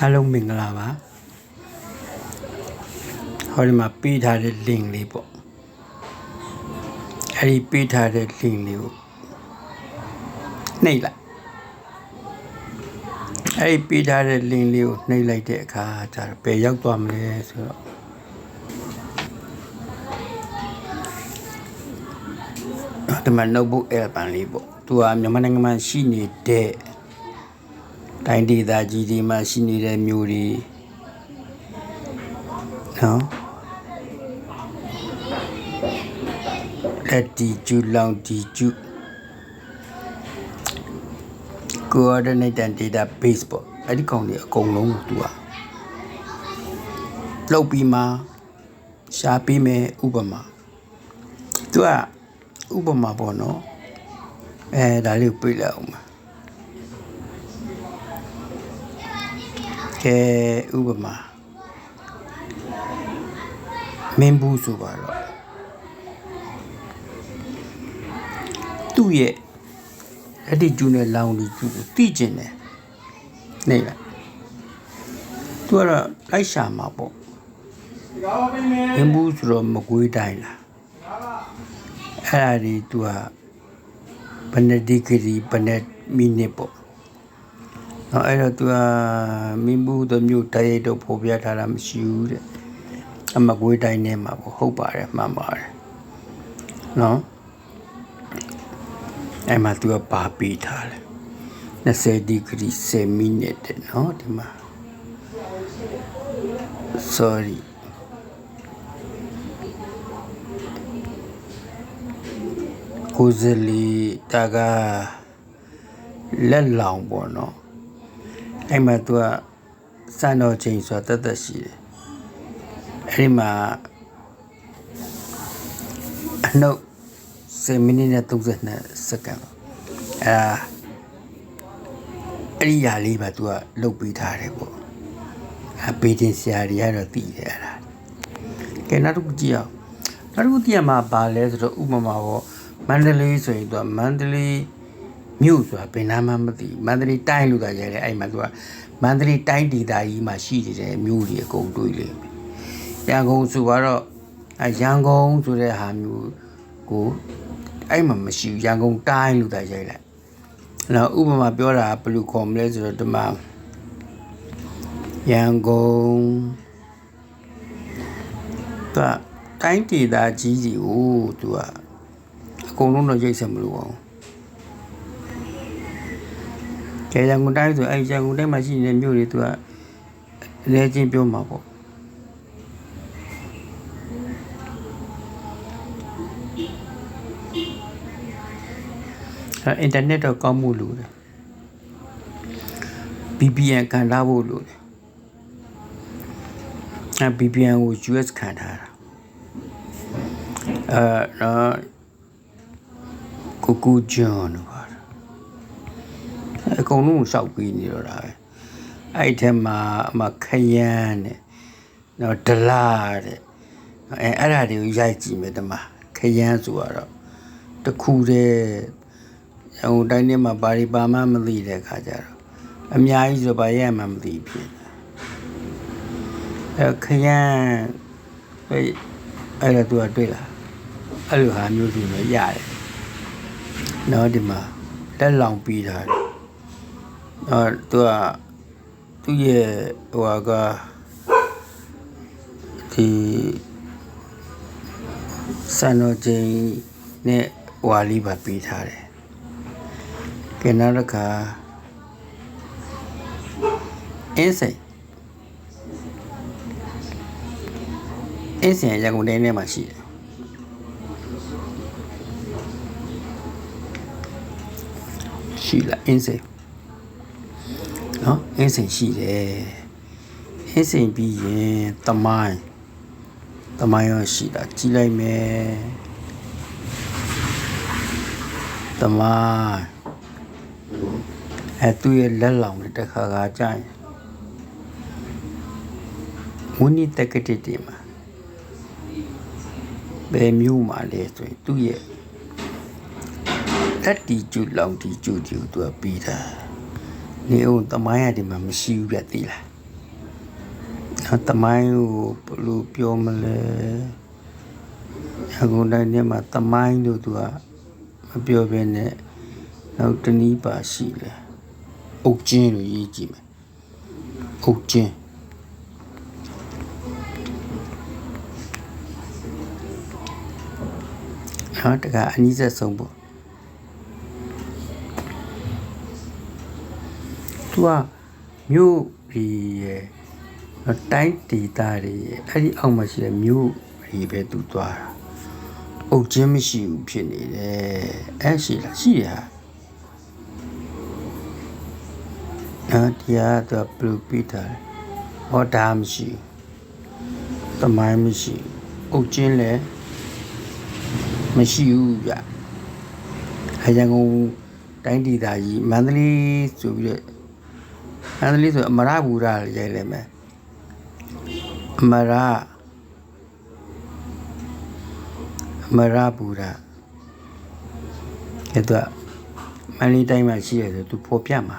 အားလုံးမင်္ဂလာပါဟောဒီမှာပေးထားတဲ့ link လေးပေါ့အဲ့ဒီပေးထားတဲ့ link လေးကိုနှိပ်လိုက်အဲ့ဒီပေးထားတဲ့ link လေးကိုနှိပ်လိုက်တဲ့အခါကျတော့ဘယ်ရောက်သွားမလဲဆိုတော့ဒီမှာ notebook app ပန်လေးပေါ့သူကမြန်မာနိုင်ငံမှာရှိနေတဲ့ တိုင်းဒေသကြီးတွေမှာရှိနေတဲ့မျိုးတွေနော်လက်တီကျူလောင်တီကျူ coordinate and database ပေါ့အဲ့ဒီကောင်တွေအကုန်လုံးကိုသူကလောက်ပြီးမှရှားပေးမယ်ဥပမာသူကဥပမာပေါ့နော်အဲဒါလေးကိုပြလိုက်အောင်ပါ ကဲဥပမာမင်းဘူးဆိုပါတော့သူ့ရဲ့အဲ့ဒီကျူနဲ့လောင်ဒီကျူကိုတိကျင်တယ်နေလားသူကတော့လိုက်ရှာမှာပေါ့မင်းဘူးဆိုတော့မကွေးတိုင်းလားအဲ့ဒါဒီသူကဘယ်နှစ်ဒီဂရီဘယ်နှစ်မိနစ်ပေါ့ နော်အဲ့တော့သူကမင်းဘူးတို့မျိုးတိုက်ရိုက်တော့ဖော်ပြထားတာမရှိဘူးတဲ့အမကွေးတိုင်းထဲမှာပေါ့ဟုတ်ပါတယ်မှန်ပါတယ်နော်အဲ့မှာသူကပါပေးထားတယ်20ဒီဂရီ10မိနစ်တဲ့နော်ဒီမှာ sorry ကိုစလီတာကလက်လောင်ပေါ့နော် အဲ့မှာသူကစံတော်ချိန်ဆိုတာတသက်ရှိတယ်အဲ့ဒီမှာအနှုတ်10မိနစ်နဲ့32စက္ကန့်အဲအဲ့ဒီຢာလေးပါသူကလုတ်ပေးထားတယ်ပေါ့အပေးတင်ဆရာကြီးကတော့တည်တယ်အဲ့ဒါကဲနောက်တစ်ခုကြည့်အောင်နောက်တစ်ခုတည်ရမှာပါလဲဆိုတော့ဥပမာပေါ့မန္တလေးဆိုရင်သူကမန္တလေး မြို့ဆိုတာဘယ်နာမှမသိဘူးမန္တလေးတိုင်းလို့သာရဲတယ်အဲ့မှာသူကမန္တလေးတိုင်းဒေသကြီးမှာရှိနေတဲ့မြို့တွေအကုန်တွေးလိမ့်မယ်ရန်ကုန်ဆိုတော့အဲရန်ကုန်ဆိုတဲ့ဟာမျိုးကိုအဲ့မှာမရှိဘူးရန်ကုန်တိုင်းလို့သာရဲလိုက်နောက်ဥပမာပြောတာဘယ်လိုခေါ်မလဲဆိုတော့ဒီမှာရန်ကုန်ကတိုင်းဒေသကြီးစီကိုသူကအကုန်လုံးတော့ရိတ်ဆက်မလို့အောင် ကဲရန်ကုန်တိုင်းဆိုအဲ့ရန်ကုန်တိုင်းမှာရှိနေတဲ့မြို့တွေသူကအလဲချင်းပြောမှာပေါ့အဲ့အင်တာနက်တော့ကောင်းမှုလို့တယ် VPN ခံထားဖို့လို့တယ်အဲ့ VPN ကို US ခံထားတာအဲတော့ကိုကူဂျွန်တို့ပါ အကုန်လုံးကိုရှောက်ပြီးနေတော့တာပဲအဲ့ဒီထဲမှာအမခရမ်းတဲ့နော်ဒလာတဲ့အဲအဲ့ဒါတွေကိုရိုက်ကြည့်မယ်တမခရမ်းဆိုတော့တခုတည်းဟိုတိုင်းထဲမှာဘာတွေပါမှမသိတဲ့ခါကျတော့အများကြီးဆိုဘာရဲမှမသိဖြစ်အဲခရမ်းအဲ့အဲ့ဒါသူကတွေ့လားအဲ့လိုဟာမျိုးတွေလည်းရတယ်နော်ဒီမှာတက်လောင်ပြီးတာ တယ်အာသူကသူ့ရဲ့ဟိုဟာကဒီစံတော်ချိန်နဲ့ဟွာလေးပါပေးထားတယ်ကဲနောက်တစ်ခါအင်းစိန်အင်းစိန်ရန်ကုန်တိုင်းထဲမှာရှိတယ်ရှိလားအင်းစိန် နော်အင်းစိန်ရှိတယ်အင်းစိန်ပြီးရင်တမိုင်းတမိုင်းရောရှိတာကြည့်လိုက်မယ်တမိုင်းအဲသူရဲ့လက်လောင်တဲ့တစ်ခါခါကြာရင်ဝိနိတက္ကတိတေမှာဘယ်မျိုးမှာလဲဆိုရင်သူ့ရဲ့လက်တီကျူလောင်တီကျူတီကိုသူကပြီးတာ နေအောင်တမိုင်းရဒီမှာမရှိဘူးပြသိလားနော်တမိုင်းကိုဘယ်လိုပြောမလဲအခုတိုင်းထဲမှာတမိုင်းတို့သူကမပြောဘဲနဲ့နောက်တနည်းပါရှိလေအုတ်ကျင်းလို့ရေးကြည့်မယ်အုတ်ကျင်းဟာတကအနည်းဆက်ဆုံးပေါ့ သူကမြို့ပြည်ရဲ့နော်တိုင်းဒေသတွေရဲ့အဲ့ဒီအောက်မှာရှိတဲ့မြို့ကြီးပဲသူသွားတာအုတ်ကျင်းမရှိဘူးဖြစ်နေတယ်အဲ့ရှိလားရှိရဟာနော်တရားတော့ပလူပိတာဟောဒါမရှိဘူးတမိုင်းမရှိဘူးအုတ်ကျင်းလည်းမရှိဘူးဗျအရန်ကုန်တိုင်းဒေသကြီးမန္တလေးဆိုပြီးတော့ မန္တလေးဆိုအမရဘူရရိုက်လိုက်မယ်အမရအမရဘူရအဲ့တော့မန္တလေးတိုင်းမှာရှိရဆိုသူပေါ်ပြမှာ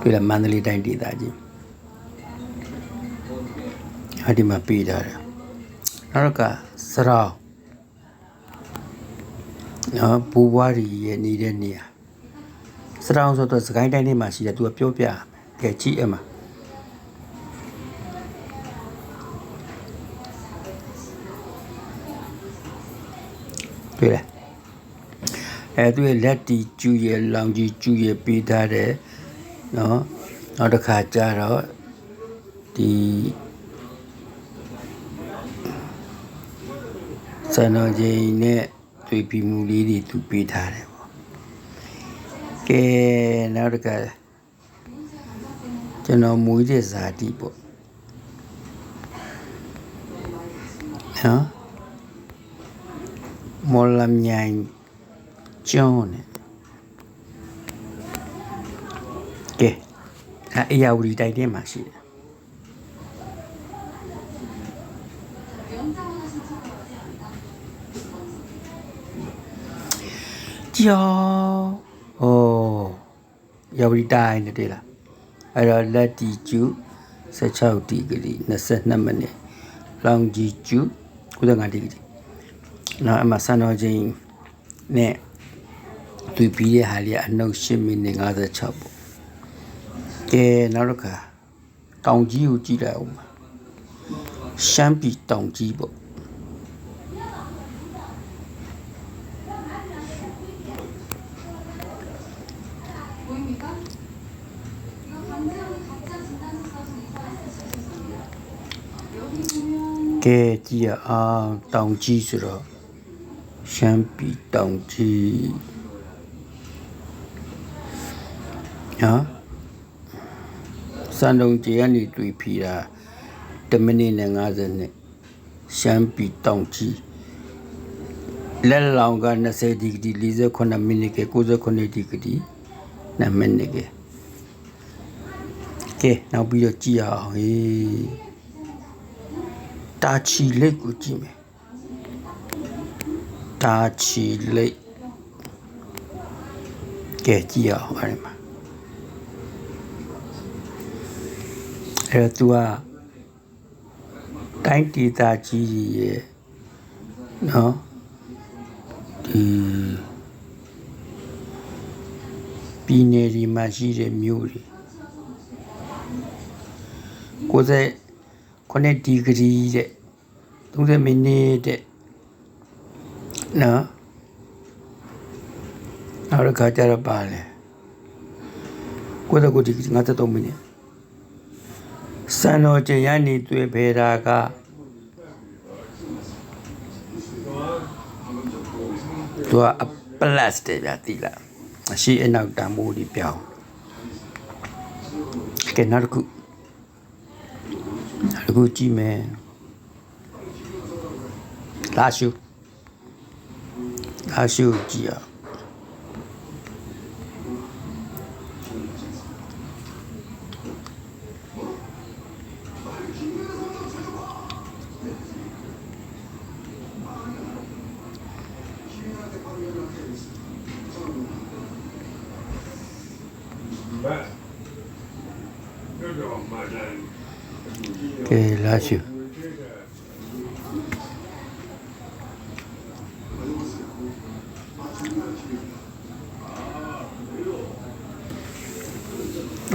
တွေ့လားမန္တလေးတိုင်းဒေသကြီး အဒီမှာပေးထားတယ်နောက်ကစရောင်းနော်ဘူဘွားရီရဲ့နေတဲ့နေရာစရောင်းဆိုတော့စကိုင်းတိုင်းထဲမှာရှိတယ်သူကပြောပြမယ်ကဲကြည့်အမတွေ့လားအဲသူရဲ့လက်တီကျူရဲ့လောင်ကြီးကျူရဲ့ပေးထားတယ်နော်နောက်တစ်ခါကျတော့ဒီ စံတော်ချိန်နဲ့တွေ့ပြီးမှုလေးတွေသူပေးထားတယ်ပေါ့ကဲနောက်တစ်ခါကျွန်တော်မွေးတဲ့ဇာတိပေါ့နော်မော်လမြိုင်ကျောင်းနဲ့ကဲအဲအရာဝတီတိုက်တဲ့မှာရှိတယ် ကျောင်းဩရာဝတီတိုင်းနဲ့တွေ့လားအဲ့တော့လက်တီကျူ16ဒီဂရီ22မိနစ်လောင်ဂျီကျူ95ဒီဂရီနောက်အမစံတော်ချိန်နဲ့သူပြီးတဲ့ဟာလေးအနှုတ်10မိနစ်56ပေါ့ကဲနောက်တစ်ခါတောင်ကြီးကိုကြည့်လိုက်အောင်ပါရှမ်းပြည်တောင်ကြီးပေါ့ ကဲကြည့်ရအောင်တောင်ကြီးဆိုတော့ရှမ်းပြည်တောင်ကြီးနော်စံတုံကျေကနေတွေ့ဖီတာ1မိနစ်နဲ့50နဲ့ရှမ်းပြည်တောင်ကြီးလက်လောင်က20ဒီဂရီ48မိနစ်က69ဒီဂရီ2မိနစ်က ကဲနောက်ပြီးတော့ကြည့်ရအောင်ဟေးတာချီလိတ်ကိုကြည့်မယ်တာချီလိတ်ကဲကြည့်ရအောင်အဲ့ဒီမှာအဲ့တော့ तू ကတိုင်းဒေသကြီးကြီးရဲ့နော်ဒီပြည်နယ်ဒီမှာရှိတဲ့မြို့တွေ 90ခုနှစ်ဒီဂရီတဲ့30မိနစ်တဲ့နော်နောက်တစ်ခါကျတော့ပါလေ90ဒီဂရီ53မိနစ်စံတော်ကျရနေတွေ့ဖေတာကသူကအပလတ်တယ်ဗျာတိလားအရှိအနောက်တန်မိုးဒီပြောင်းကဲနောက်တစ်ခု နောက်တစ်ခုကြည့်မယ်လာရှုလာရှုကြည့်အောင် ဒါရှိ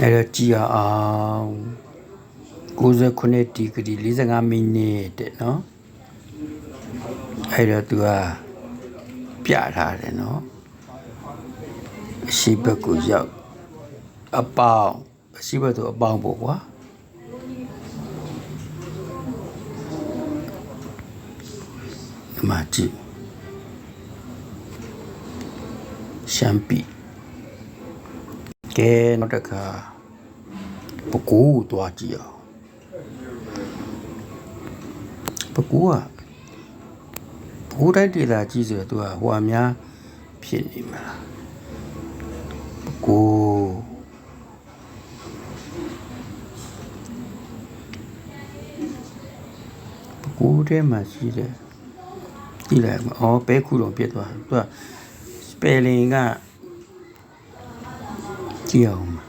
အဲ့တော့ကြည်အောင်69ဒီဂရီ45မိနစ်တဲ့နော်အဲ့တော့ तू ကပြထားတယ်နော်အရှိဘက်ကိုရောက်အပေါင်းအရှိဘက်သို့အပေါင်းပေါ့ကွာ မှာကြည့်ရှမ်းပီကဲနောက်တစ်ခါပကူသွားကြည့်အောင်ပကူကပကူတိုက်ဒေတာကြီးဆိုတော့သူကဟိုအများဖြစ်နေမှာလားပကူပကူထဲမှာရှိတယ် ကြည့်လိုက်မှာအော်ဘဲခုတော့ပြတ်သွားသူကစပယ်လင်ကကြည့်အောင်ပါ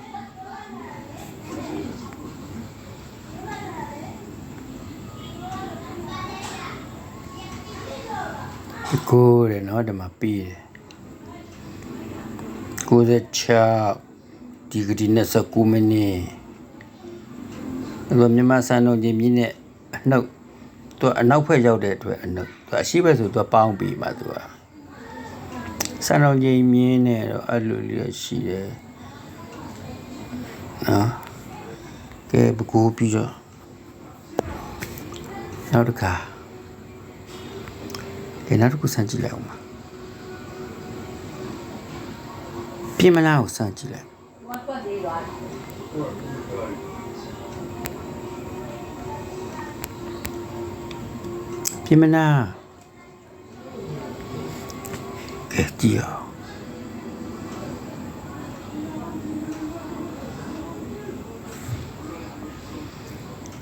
ဒီကိုတယ်နော်ဒီမှာပြီးတယ်96ဒီဂရီ29မိနစ်အဲ့တော့မြန်မာစံတော်ကြီးမြင်းနဲ့အနှုတ် သူကအနောက်ဖက်ရောက်တဲ့အတွက်အနှုတ်သူအရှိဘက်ဆိုသူကပေါင်းပြီးမှသူကစံတော်ကြီးမြင်းနဲ့တော့အဲ့လိုလေးတော့ရှိတယ်နော်ကဲဘကူပြီးတော့နောက်တစ်ခါကဲနောက်တစ်ခုစမ်းကြည့်လိုက်အောင်ပါပြင်မလားကိုစမ်းကြည့်လိုက် ပြင်မလားကဲကြည့်အောင်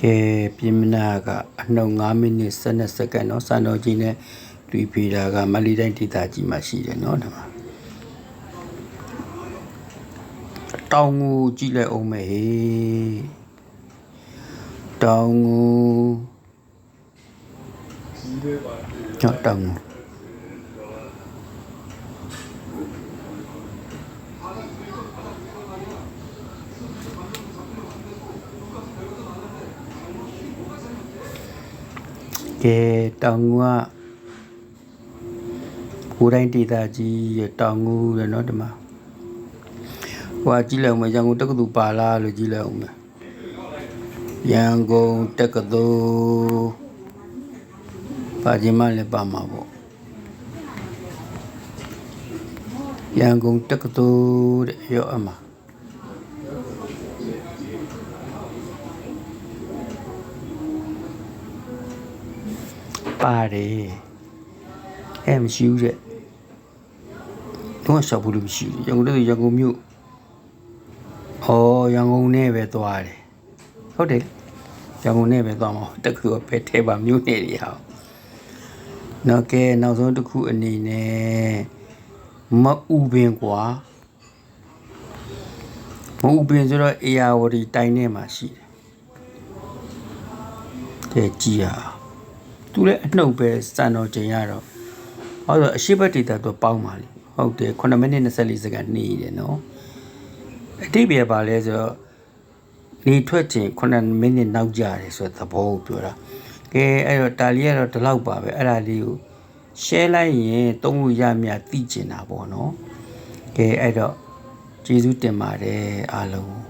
ကဲပြင်မနာကအနှုတ်9မိနစ်12စက္ကန့်เนาะစံတော်ကြီးနဲ့လူပီတာကမလီတိုင်းဒေသကြီးမှာရှိတယ်เนาะဒီမှာတောင်ကိုကြည့်လိုက်အောင်မယ်ဟေးတောင်ကို cho trồng chế trồng cú đây thì ta chỉ trồng ngu là nó được mà. Qua chỉ là mà giang tắc đủ pa la rồi chỉ là mà giang tắc đủ ပါလားလို့ကြည့်လိုက်အောင်မယ်ရန်ကုန်တက္ကသိုလ်ပါခြင်းမလည်းပါမှာပေါ့ရန်ကုန်တက္ကသိုလ်တဲ့ရောအမပါတယ်အဲမရှိဘူးတဲ့တော့ရှောက်ဘူးလို့မရှိဘူးရန်ကုန်တက္ကသိုလ်ရန်ကုန်မြို့။ဩရန်ကုန်နဲ့ပဲသွားတယ်။ဟုတ်တယ်။ရန်ကုန်နဲ့ပဲသွားမှာ။တက္ကသိုလ်ပဲထဲပါမြို့နယ်တွေဟာ။ နော်ကဲနောက်ဆုံးတစ်ခုအနေနဲ့မအူပင်ကွာမအူပင်ဆိုတော့အေယာဝတီတိုင်းထဲမှာရှိတယ်။ကဲကြည်ဟာသူလည်းအနှုတ်ပဲစံတော်ချိန်ရတော့ဟောဆိုအရှိဘတ်ဒေတာသူပေါင်းပါလေ။ဟုတ်တယ်9မိနစ်24စက္ကန့်နေတယ်နော်။အတိပ္ပယ်ပါလဲဆိုတော့နေထွက်ချိန်9မိနစ်နောက်ကြတယ်ဆိုတဲ့သဘောကိုပြောတာ ကဲအဲ့တော့တာလီကတော့ဒီလောက်ပါပဲအဲ့ဒါလေးကို share လိုက်ရင်သုံးလို့ရမြသိကျင်တာပေါ့နော်ကဲအဲ့တော့ကျေးဇူးတင်ပါတယ်အားလုံး